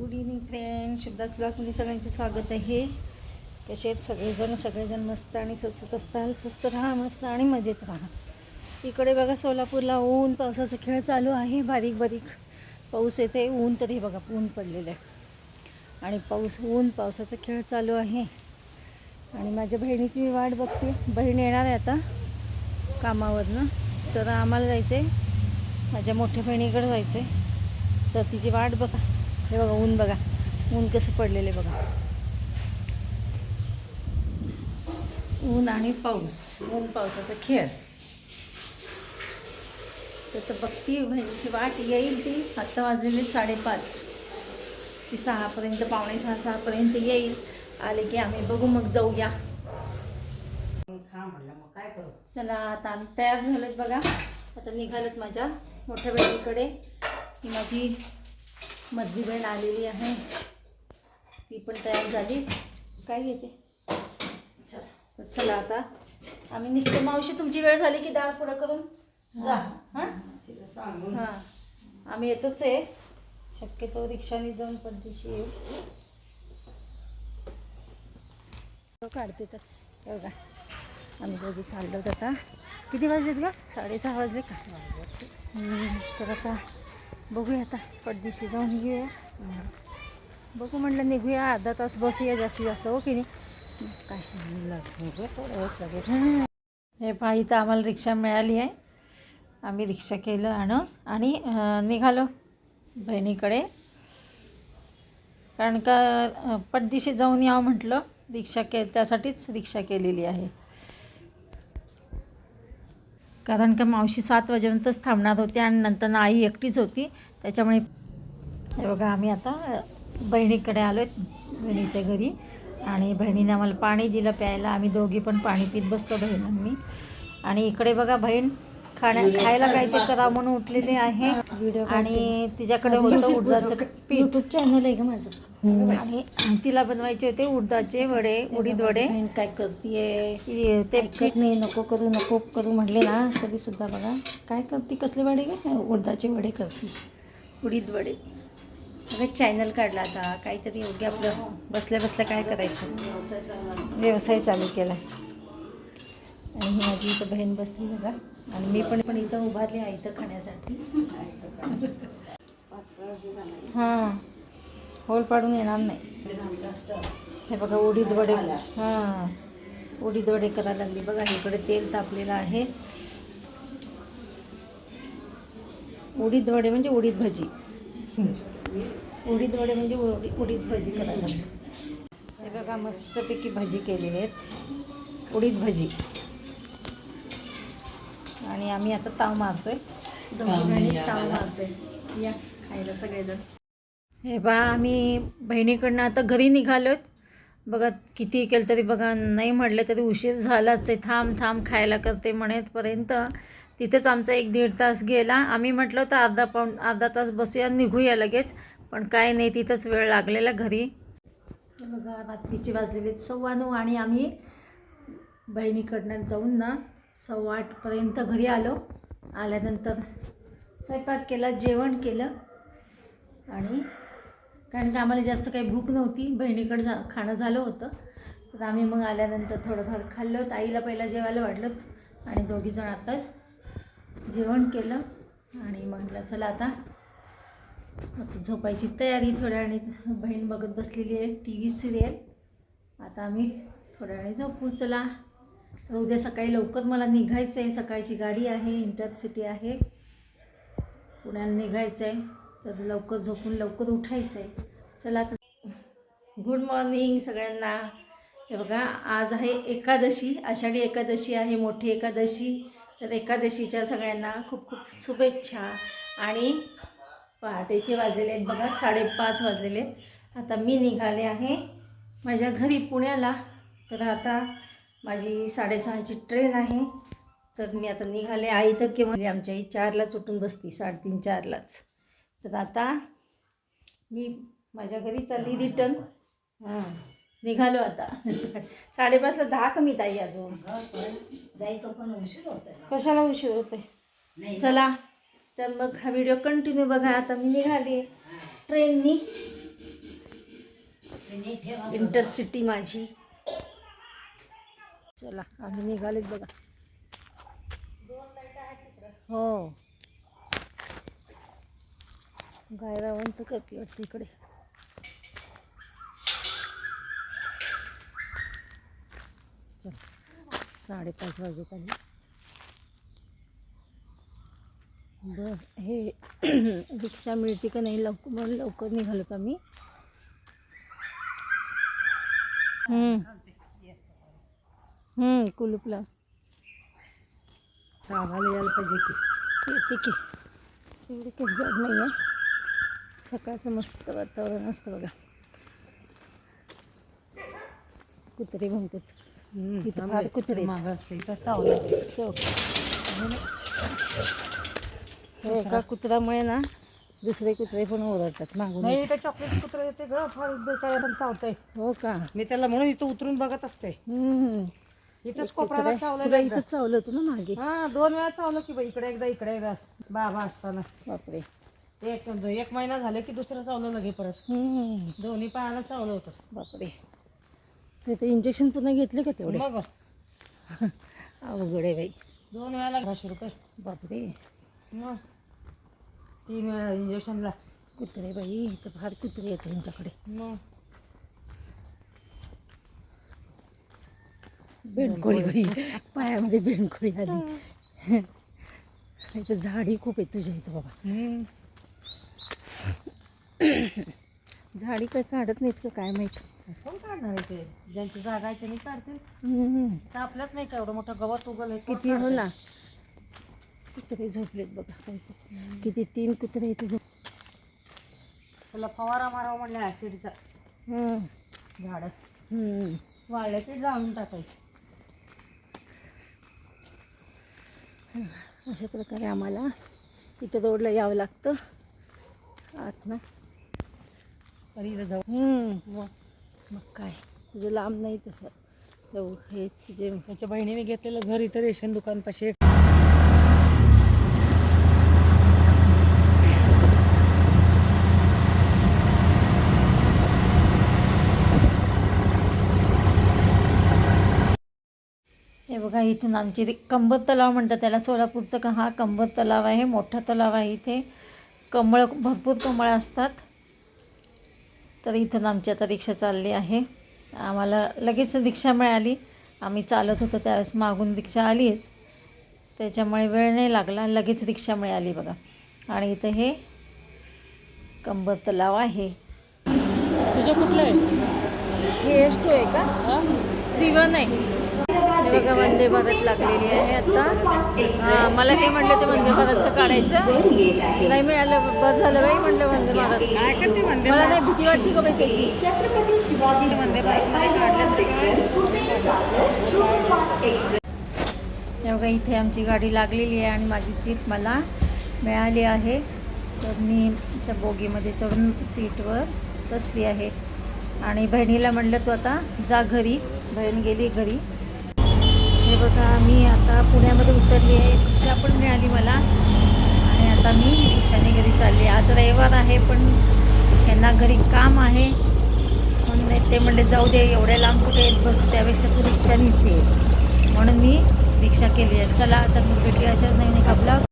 Good evening friend शुभदास ब्लॉगमध्ये सगळ्यांचे स्वागत आहे. कसे आहेत सगळेजण? सगळेजण मस्त आणि स्वस्तच असतात. स्वस्त राहा मस्त आणि मजेत राहा. इकडे बघा सोलापूरला ऊन पावसाचा खेळ चालू आहे. बारीक बारीक पाऊस येते ऊन तरी बघा ऊन पडलेलं आहे. आणि पाऊस ऊन पावसाचा खेळ चालू आहे. आणि माझ्या बहिणीची मी वाट बघते. बहीण येणार आहे आता कामावरनं. तर आम्हाला जायचं आहे माझ्या मोठ्या बहिणीकडे जायचं आहे तर तिची वाट बघा. हे बघा ऊन बघा. ऊन कसं पडलेलं आहे बघा. ऊन आणि पाऊस. ऊन पावसाचा खेळ. तर तर बघती बहिणीची वाट. येईल ती. आत्ता वाजलेली साडेपाच. ती सहापर्यंत पावणे सहा सहापर्यंत येईल. आले की आम्ही बघू मग जाऊया. चला आता आम्ही तयार झालोत बघा. आता निघालोत माझ्या मोठ्या बहिणीकडे. ही माझी मधली बहीण आलेली आहे. ती पण तयार झाली. काय घेते? चला. चला आता. आम्ही निघतो. मावशी तुमची वेळ झाली की दार पुढं करून. जा. हां? हां. आम्ही येतोच आहे. शक्यतो रिक्षाने जाऊन पण तिशी येऊ. काढते तर. बघा. आम्ही दोघी चाललो आता. किती वाजलेत का साडेसहा वाजले का तर आता बघूया आता पडदिशी जाऊन घेऊया बघू म्हटलं निघूया अर्धा तास बसूया जास्तीत जास्त हो की नाही? काय हे पहा इथं आम्हाला रिक्षा मिळाली आहे. आम्ही रिक्षा केलं आणं. आणि निघालो बहिणीकडे. कारण का अं, पटदिशी जाऊन यावं म्हटलं रिक्षा के त्यासाठीच रिक्षा केलेली आहे. कारण का मावशी सात वाजेपर्यंतच थांबणार होती आणि नंतर आई एकटीच होती. त्याच्यामुळे हे बघा आम्ही आता बहिणीकडे आलो बहिणीच्या घरी. आणि बहिणीने आम्हाला पाणी दिलं प्यायला. आम्ही दोघी पण पाणी पित बसतो बहिणांनी. आणि इकडे बघा बहीण खाण्या खायला काहीतरी करा म्हणून उठलेली आहे. व्हिडिओ आणि तिच्याकडे होतं उडदाचं पीठ. युट्यूब चॅनल आहे का माझं. आणि तिला बनवायचे होते उडदाचे वडे उडीद वडे. काय करते ते पीठ. नाही नको करू नको करू म्हटले ना तरी सुद्धा बघा. काय करते कसले वडे उडदाचे वडे करते. उडीद वडे. बघा चॅनल काढला आता. काहीतरी योग्य आपलं बसल्या बसल्या काय करायचं? व्यवसाय चालू केला आणि ही माझी इथं बहीण बसली बघा. आणि मी पण पण इथं उभारली आहे इथं खाण्यासाठी. हां. होल पाडून येणार नाही. हे बघा उडीद वडे हां. उडीद वडे करायला लागली. बघा इकडे तेल तापलेलं आहे. उडीद वडे म्हणजे उडीद भजी उडीद वडे म्हणजे उडी उडीद भजी करायला लागली. हे बघा मस्तपैकी भाजी केलेली आहेत. उडीद भजी आणि आम्ही आता ताव मारतोय. ताव मारतोय. या खायला सगळेजण. हे बा आम्ही बहिणीकडनं आता घरी निघालोत. बघा किती केलं तरी बघा नाही म्हटलं तरी उशीर झालाच आहे. थांब थांब खायला करते म्हणेपर्यंत तिथेच आमचा एक दीड तास गेला. आम्ही म्हटलं होतं अर्धा पाऊण अर्धा तास बसूया निघूया लगेच पण काय नाही तिथंच वेळ लागलेला घरी. हे बघा रात्रीची वाजलेले सव्वा नऊ आणि आम्ही बहिणीकडनं जाऊन ना सव्वा आठपर्यंत घरी आलो. आल्यानंतर स्वयंपाक केला जेवण केलं. आणि कारण का आम्हाला जास्त काही भूक नव्हती बहिणीकडं जा खाणं झालं होतं. तर आम्ही मग आल्यानंतर थोडंफार खाल्लं. आईला पहिला जेवायला वाढलं आणि दोघीजण आता जेवण केलं. आणि म्हटलं चला आता. आता झोपायची तयारी थोड्या वेळाने बहीण बघत बसलेली आहे टी व्ही सिरियल. आता आम्ही थोड्या वेळाने झोपू. चला. उद्या सकाळी लवकर मला निघायचं आहे सकाळची गाडी आहे इंटरसिटी आहे. पुण्याला निघायचं आहे तर लवकर झोपून लवकर उठायचं आहे चला तर. गुड मॉर्निंग सगळ्यांना. हे बघा आज आहे एकादशी. आषाढी एकादशी आहे मोठी एकादशी. तर एकादशीच्या सगळ्यांना खूप खूप शुभेच्छा. आणि पहाटेचे वाजलेले आहेत बघा साडेपाच वाजलेले आहेत. आता मी निघाले आहे माझ्या घरी पुण्याला. तर आता माझी साडेसहाची ट्रेन आहे. तर मी आता निघाले आई तर केव्हा आमच्या आई चारलाच उठून बसती साडेतीन चारलाच. तर आता मी माझ्या घरी चालली रिटर्न हां निघालो आता. साडेपाचला दहा कमी ताई अजून. जायचं पण उशीर होतं कशाला उशीर होते चला तर मग हा व्हिडिओ कंटिन्यू बघा. आता मी निघाली. ट्रेननी. इंटरसिटी माझी. चला आम्ही निघालेच बघा. हो. गायरावंत करते वाटते इकडे चल साडेपाच वाजत आले. बस हे रिक्षा मिळते का नाही लवकर लवकर निघालोत आम्ही. हम्म. हम्म, कुलूपला. आम्हाला यायला पाहिजे की. येते की एवढे काही जड नाही आहे. सकाळचं मस्त वातावरण असतं बघा. कुत्रे म्हणतात. इथं फार कुत्रे. मागं असते इथं चावलं. हो. एका कुत्र्यामुळे ना दुसरे कुत्रे पण ओरडतात मागून. नाही इथं चॉकलेट कुत्र येते ग. फार पण चावतंय. हो का? मी त्याला म्हणून इथं उतरून बघत असते. इथंच कोपऱ्याला चावलं तुला इथंच चावलं होतं ना मागे. हा दोन वेळा चावलं की बाई इकडे एकदा इकडे एकदा. बाबा असताना. बापरे. एक एक महिना झाले की दुसरं चावलं लगे परत. हम्म. दोन्ही पायाला चावलं होतं. बापरे. ते ते इंजेक्शन पुन्हा घेतले का तेवढे? मग? अवघड आहे बाई. दोन वेळाला पाचशे रुपये. बापरे. मग? तीन वेळा इंजेक्शनला कुत्रे बाई इथं फार कुत्रे आहेत त्यांच्याकडे. मग? बेंडकोळी बाई. पायामध्ये बेंडकोळी आली. इथं झाडी खूप आहे तुझ्या इथं बाबा. झाडी काय काढत नाहीत का काय माहीत? कोण काढणार ते? ज्यांची जागा आहे त्यांनी काढतील. आपल्याच नाही का एवढं मोठं गवत उगल किती हो ना? कुत्रे झोपलेत बघा. ते. किती तीन कुत्रे इथे झोप त्याला फवारा मारावा म्हणलं ऍसिडचा हम्म. झाड. हम्म. वाळलं की जाळून टाकायचं. अशा प्रकारे आम्हाला इथं रोडला यावं लागतं. आत ना. जाऊ. मग मग काय? तुझं लांब नाही तसं. जाऊ. हे तुझे त्याच्या बहिणीने घेतलेलं घर इथं रेशन दुकान बघा इथून आमची कंबर तलाव म्हणतात त्याला. सोलापूरचं का हा कंबर तलाव आहे मोठा तलाव आहे इथे. कमळ भरपूर कमळं असतात. तर इथून आमची आता रिक्षा चालली आहे. आम्हाला लगेच रिक्षा मिळाली. आम्ही चालत होतो त्यावेळेस मागून रिक्षा आलीच. त्याच्यामुळे वेळ नाही लागला लगेच रिक्षा मिळाली बघा. आणि इथं हे कंबर तलाव आहे. तुझं कुठलं आहे? हे एस टू आहे का? सिवन आहे. हे बघा वंदे भारत लागलेली आहे आता. मला हे म्हणलं ते वंदे भारतचं काढायचं. नाही मिळालं बस झालं बाई म्हणलं वंदे भारत. काय करते वंदे मला नाही भीती वाटते का बाई त्याची. वंदे हे बघा इथे आमची गाडी लागलेली आहे आणि माझी सीट मला मिळाली आहे. तर मी त्या बोगीमध्ये चढून सीटवर बसली आहे. आणि बहिणीला म्हणलं तू आता जा घरी. बहीण गेली घरी. हे बघा मी आता पुण्यामध्ये उतरली आहे. रिक्षा पण मिळाली मला. आणि आता मी रिक्षाने घरी चालली आज रविवार आहे पण यांना घरी काम आहे. म्हणून ते म्हणले जाऊ दे एवढ्या लांब कुठे येत बसू? त्यापेक्षा तू रिक्षानीच ये. म्हणून मी रिक्षा केली आहे. चला आता भेटूया. अशाच नाही का ब्लॉग